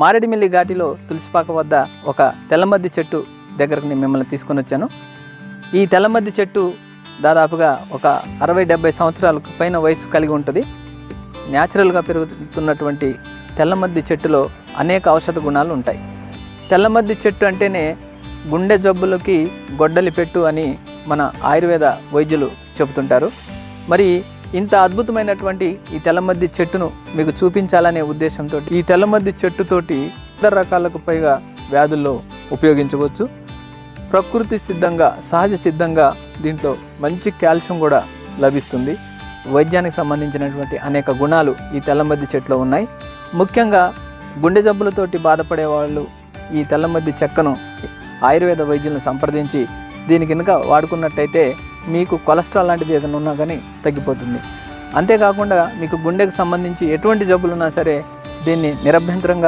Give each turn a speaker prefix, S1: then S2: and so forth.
S1: మారేడుమిల్లి ఘాటిలో తులసిపాక వద్ద ఒక తెల్లమద్ది చెట్టు దగ్గరకు నేను మిమ్మల్ని తీసుకొని వచ్చాను. ఈ తెల్లమద్ది చెట్టు దాదాపుగా ఒక అరవై డెబ్బై సంవత్సరాలకు పైన వయసు కలిగి ఉంటుంది. న్యాచురల్గా పెరుగుతున్నటువంటి తెల్లమద్ది చెట్టులో అనేక ఔషధ గుణాలు ఉంటాయి. తెల్లమద్ది చెట్టు అంటేనే గుండె జబ్బులకి గొడ్డలి పెట్టు అని మన ఆయుర్వేద వైద్యులు చెబుతుంటారు. మరి ఇంత అద్భుతమైనటువంటి ఈ తెల్లమద్ది చెట్టును మీకు చూపించాలనే ఉద్దేశంతో ఈ తెల్లమద్ది చెట్టుతోటి ఇతర రకాలకు పైగా వ్యాధుల్లో ఉపయోగించవచ్చు. ప్రకృతి సిద్ధంగా సహజ సిద్ధంగా దీంట్లో మంచి కాల్షియం కూడా లభిస్తుంది. వైద్యానికి సంబంధించినటువంటి అనేక గుణాలు ఈ తెల్లమద్ది చెట్టులో ఉన్నాయి. ముఖ్యంగా గుండె జబ్బులతోటి బాధపడే వాళ్ళు ఈ తెల్లమద్ది చెక్కను ఆయుర్వేద వైద్యులను సంప్రదించి దీని కనుక వాడుకున్నట్టయితే మీకు కొలెస్ట్రాల్ లాంటిది ఏదైనా ఉన్నా కానీ తగ్గిపోతుంది. అంతేకాకుండా మీకు గుండెకు సంబంధించి ఎటువంటి జబ్బులు ఉన్నా సరే దీన్ని నిరభ్యంతరంగా